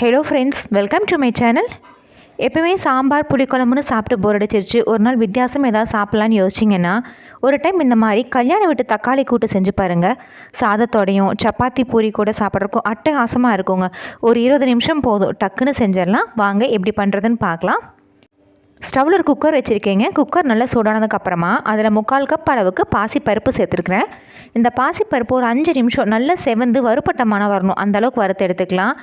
Hello friends welcome to my channel எப்பவுமே சாம்பார் புளிக்குழம்புன்னு சாப்பிட்டு போர் அடிச்சிருச்சு. ஒரு நாள் வித்தியாசம் ஏதாவது சாப்பிட்லான்னு யோசிச்சிங்கன்னா ஒரு டைம் இந்த மாதிரி கல்யாண வீட்டு தக்காளி கூட்டு செஞ்சு பாருங்கள் சாதத்தோடையும் சப்பாத்தி பூரி கூட சாப்பிட்றக்கும் அட்டகாசமாக இருக்குங்க. ஒரு இருபது நிமிஷம் போதும் டக்குன்னு செஞ்சிடலாம். வாங்க எப்படி பண்ணுறதுன்னு பார்க்கலாம். ஸ்டவ்வில் ஒரு குக்கர் வச்சுருக்கீங்க. குக்கர் நல்லா சூடானதுக்கப்புறமா அதில் முக்கால் கப் அளவுக்கு பாசிப்பருப்பு சேர்த்துருக்குறேன். இந்த பாசிப்பருப்பு ஒரு அஞ்சு நிமிஷம் நல்லா செவந்து வறுப்பட்ட வரணும். அந்தளவுக்கு வறுத்து எடுத்துக்கலாம்.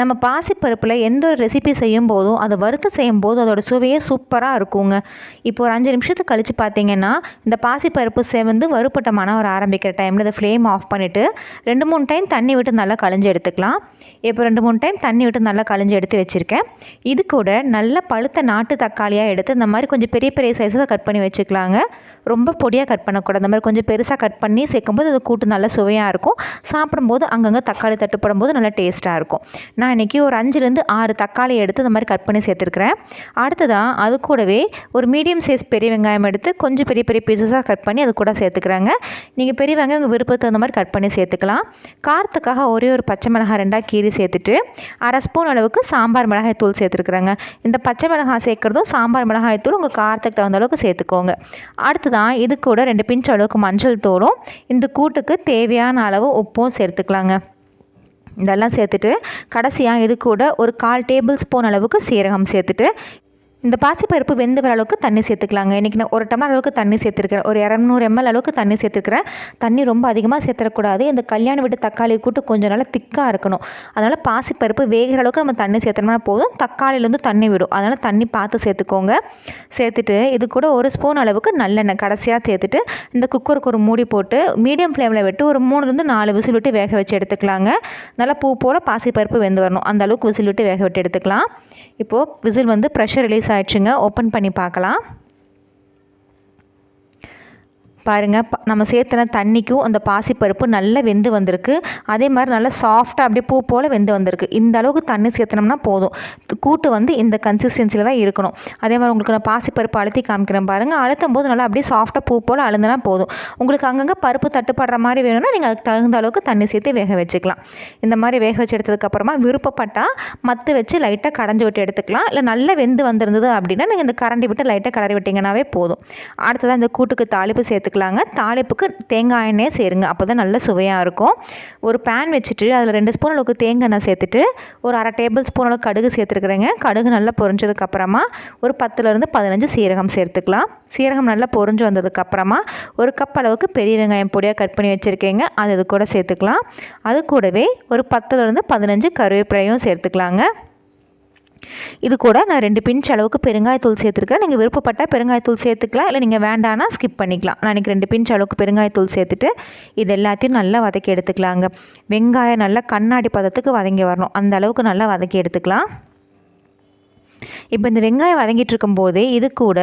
நம்ம பாசிப்பருப்பில் எந்த ஒரு ரெசிபி செய்யும் போதும் அதை வறுத்து செய்யும் போது அதோடய சுவையே சூப்பராக இருக்குங்க. இப்போ ஒரு அஞ்சு நிமிஷத்துக்கு கழித்து பார்த்தீங்கன்னா இந்த பாசிப்பருப்பு செவந்து வறுப்பட்ட ஒரு ஆரம்பிக்கிற டைமில் இதை ஃப்ளேம் ஆஃப் பண்ணிவிட்டு ரெண்டு மூணு டைம் தண்ணி விட்டு நல்லா கழிஞ்சு எடுத்துக்கலாம். இப்போ ரெண்டு மூணு டைம் தண்ணி விட்டு நல்லா கழிஞ்சு எடுத்து வச்சுருக்கேன். இது கூட நல்ல பழுத்த நாட்டு தக்காளியாக எடுத்து இந்த மாதிரி கொஞ்சம் பெரிய பெரிய சைஸில் கட் பண்ணி வச்சுக்கலாங்க. ரொம்ப பொடியாக கட் பண்ணக்கூடாது. இந்த மாதிரி கொஞ்சம் பெருசாக கட் பண்ணி சேர்க்கும்போது அது கூட்டு நல்லா சுவையாக இருக்கும். சாப்பிடும்போது அங்கங்கே தக்காளி தட்டுப்படும் போது நல்லா டேஸ்ட்டாக இருக்கும். நான் இன்றைக்கி ஒரு அஞ்சுலேருந்து ஆறு தக்காளி எடுத்து இந்த மாதிரி கட் பண்ணி சேர்த்துருக்குறேன். அடுத்ததாக அது கூடவே ஒரு மீடியம் சைஸ் பெரிய வெங்காயம் எடுத்து கொஞ்சம் பெரிய பெரிய பீசஸாக கட் பண்ணி அது கூட சேர்த்துக்கிறாங்க. நீங்கள் பெரிய வெங்காயம் உங்கள் விருப்பத்துக்கு அந்த மாதிரி கட் பண்ணி சேர்த்துக்கலாம். காரத்துக்காக ஒரே ஒரு பச்சை மிளகாய் ரெண்டாக கீரி சேர்த்துட்டு அரை ஸ்பூன் அளவுக்கு சாம்பார் மிளகாய் தூள் சேர்த்துருக்குறாங்க. இந்த பச்சை மிளகாய் சேர்க்குறதும் சாம்பார் மிளகாய் தூள் உங்கள் காரத்துக்கு தகுந்த அளவுக்கு சேர்த்துக்கோங்க. அடுத்ததான் இது கூட ரெண்டு பிஞ்ச் அளவுக்கு மஞ்சள் தூளும் இந்த கூட்டுக்கு தேவையான அளவு உப்பும் சேர்த்துக்கலாங்க. இதெல்லாம் சேர்த்துட்டு கடைசியாக இது கூட ஒரு கால் டேபிள் ஸ்பூன் அளவுக்கு சீரகம் சேர்த்துட்டு இந்த பாசிப்பருப்பு வெந்து வர அளவுக்கு தண்ணி சேர்த்துக்கலாங்க. இன்றைக்கி நான் ஒரு டம்ளர் அளவுக்கு தண்ணி சேர்த்துருக்கிறேன். ஒரு இரநூறு எம்எல் அளவுக்கு தண்ணி சேர்த்துருக்கிறேன். தண்ணி ரொம்ப அதிகமாக சேர்த்துடக்கூடாது இந்த கல்யாண வீட்டு தக்காளி கூட்டு கொஞ்சம் நல்லா திக்காக இருக்கணும். அதனால் பாசிப்பருப்பு வேகிற அளவுக்கு நம்ம தண்ணி சேர்த்தோம்னா போதும். தக்காளிலேருந்து தண்ணி விடும். அதனால் தண்ணி பார்த்து சேர்த்துக்கோங்க. சேர்த்துட்டு இது கூட ஒரு ஸ்பூன் அளவுக்கு நல்லெண்ணெய் கடைசியாக சேர்த்துட்டு இந்த குக்கருக்கு ஒரு மூடி போட்டு மீடியம் ஃப்ளேமில் விட்டு ஒரு மூணுலேருந்து நாலு விசில் விட்டு வேக வச்சு எடுத்துக்கலாங்க. நல்லா பூ போல் பாசிப்பருப்பு வெந்து வரணும். அந்த அளவுக்கு விசில் விட்டு வேக விட்டு எடுத்துக்கலாம். இப்போது விசில் வந்து ப்ரெஷர் ரிலீஸ் ஆயிடுச்சுங்க. ஓப்பன் பண்ணி பார்க்கலாம். பாருங்கள் நம்ம சேர்த்துன தண்ணிக்கும் அந்த பாசிப்பருப்பு நல்லா வெந்து வந்திருக்கு. அதே மாதிரி நல்லா சாஃப்டாக அப்படியே பூ போல் வெந்து வந்திருக்கு. இந்த அளவுக்கு தண்ணி சேர்த்தனோம்னா போதும். கூட்டு வந்து இந்த கன்சிஸ்டன்சியில் தான் இருக்கணும். அதே மாதிரி உங்களுக்கு நான் பாசிப்பருப்பு அழுத்தி காமிக்கிறேன் பாருங்கள் அழுத்தும் போது நல்லா அப்படியே சாஃப்டாக பூ போல் அழுந்தனா போதும். உங்களுக்கு அங்கங்கே பருப்பு தட்டுப்படுற மாதிரி வேணும்னா நீங்கள் அதுக்கு தகுந்த அளவுக்கு தண்ணி சேர்த்து வேக வச்சுக்கலாம். இந்த மாதிரி வேக வச்சு எடுத்ததுக்கப்புறமா விருப்பப்பட்டால் மத்து வச்சு லைட்டாக கடைஞ்சி விட்டு எடுத்துக்கலாம். இல்லை நல்லா வெந்து வந்திருந்தது அப்படின்னா நீங்கள் இந்த கரண்டி விட்டு லைட்டாக கலரி விட்டிங்கனாவே போதும். அடுத்ததாக இந்த கூட்டுக்கு தாளிப்பு சேர்த்து சேர்த்துக்கலாங்க தாளிப்புக்கு தேங்காய் எண்ணெயை சேருங்க. அப்போ தான் நல்ல சுவையாக இருக்கும். ஒரு பேன் வச்சுட்டு அதில் ரெண்டு ஸ்பூன் அளவுக்கு தேங்காய் எண்ணெய் சேர்த்துட்டு ஒரு அரை டேபிள் ஸ்பூன் அளவுக்கு கடுகு சேர்த்துருக்குறேங்க. கடுகு நல்லா பொரிஞ்சதுக்கப்புறமா ஒரு பத்துலேருந்து பதினஞ்சு சீரகம் சேர்த்துக்கலாம். சீரகம் நல்லா பொரிஞ்சு வந்ததுக்கப்புறமா ஒரு கப் அளவுக்கு பெரிய வெங்காயம் பொடியாக கட் பண்ணி வச்சுருக்கேங்க. அது இது கூட சேர்த்துக்கலாம். அது கூடவே ஒரு பத்துலேருந்து பதினஞ்சு கருவேப்பிலையும் சேர்த்துக்கலாங்க. இது கூட நான் ரெண்டு பிஞ்ச் அளவுக்கு பெருங்காயத்தூள் சேர்த்துருக்கேன். நீங்கள் விருப்பப்பட்டால் பெருங்காயத்தூள் சேர்த்துக்கலாம். இல்லை நீங்கள் வேண்டானா ஸ்கிப் பண்ணிக்கலாம். நான் இன்றைக்கி ரெண்டு பிஞ்ச் அளவுக்கு பெருங்காயத்தூள் சேர்த்துட்டு இது எல்லாத்தையும் நல்லா வதக்கி எடுத்துக்கலாங்க. வெங்காயம் நல்லா கண்ணாடி பதத்துக்கு வதங்கி வரணும். அந்த அளவுக்கு நல்லா வதக்கி எடுத்துக்கலாம். இப்போ இந்த வெங்காயம் வதங்கிட்டு இருக்கும்போதே இது கூட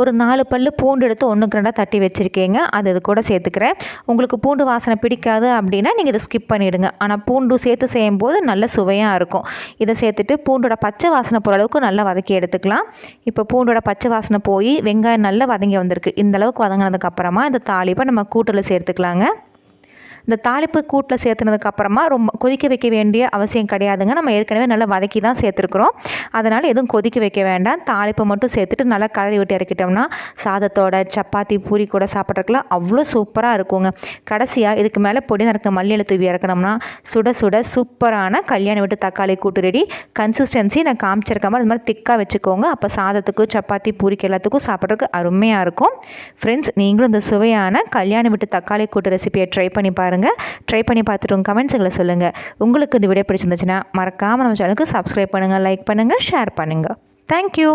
ஒரு நாலு பல் பூண்டு எடுத்து ஒன்றுக்கு ரெண்டாக தட்டி வச்சுருக்கீங்க. அது இது கூட சேர்த்துக்கிறேன். உங்களுக்கு பூண்டு வாசனை பிடிக்காது அப்படின்னா நீங்கள் இதை ஸ்கிப் பண்ணிவிடுங்க ஆனால் பூண்டு சேர்த்து செய்யும் போது நல்ல சுவையாக இருக்கும். இதை சேர்த்துட்டு பூண்டோட பச்சை வாசனை போகிற அளவுக்கு நல்லா வதக்கி எடுத்துக்கலாம். இப்போ பூண்டோட பச்சை வாசனை போய் வெங்காயம் நல்லா வதங்கி வந்திருக்கு. இந்த அளவுக்கு வதங்கினதுக்கப்புறமா இந்த தாளிப்பை நம்ம கூட்டில் சேர்த்துக்கலாங்க. இந்த தாளிப்பு கூட்டில் சேர்த்துனதுக்கப்புறமா ரொம்ப கொதிக்க வைக்க வேண்டிய அவசியம் கிடையாதுங்க. நம்ம ஏற்கனவே நல்லா வதக்கி தான் சேர்த்துருக்குறோம். அதனால் எதுவும் கொதிக்க வைக்க வேண்டாம். தாளிப்பை மட்டும் சேர்த்துட்டு நல்லா கலரி விட்டு இறக்கிட்டோம்னா சாதத்தோட சப்பாத்தி பூரி கூட சாப்பிட்றதுக்குலாம் அவ்வளோ சூப்பராக இருக்குங்க. கடைசியாக இதுக்கு மேலே பொடி நறுக்க மல்லியில் தூவி இறக்கணும்னா சுட சுட சூப்பரான கல்யாண விட்டு தக்காளி கூட்டு ரெடி. கன்சிஸ்டன்சி நான் காமிச்சிருக்க மாதிரி இது மாதிரி திக்காக வச்சுக்கோங்க. அப்போ சாதத்துக்கு சப்பாத்தி பூரிக்கு எல்லாத்துக்கும் சாப்பிட்றதுக்கு அருமையாக இருக்கும். ஃப்ரெண்ட்ஸ் நீங்களும் இந்த சுவையான கல்யாண விட்டு தக்காளி கூட்டு ரெசிபியை ட்ரை பண்ணி பாருங்கள் பாருங்கள் ட்ரை பண்ணி பார்த்துட்டு உங்கள் கமெண்ட்ஸுகளை சொல்லுங்கள் உங்களுக்கு இந்த வீடியோ பிடிச்சிருந்துச்சுன்னா மறக்காமல் நம்ம சேனலுக்கு சப்ஸ்கிரைப் பண்ணுங்கள் லைக் பண்ணுங்கள் ஷேர் பண்ணுங்கள் தேங்க்யூ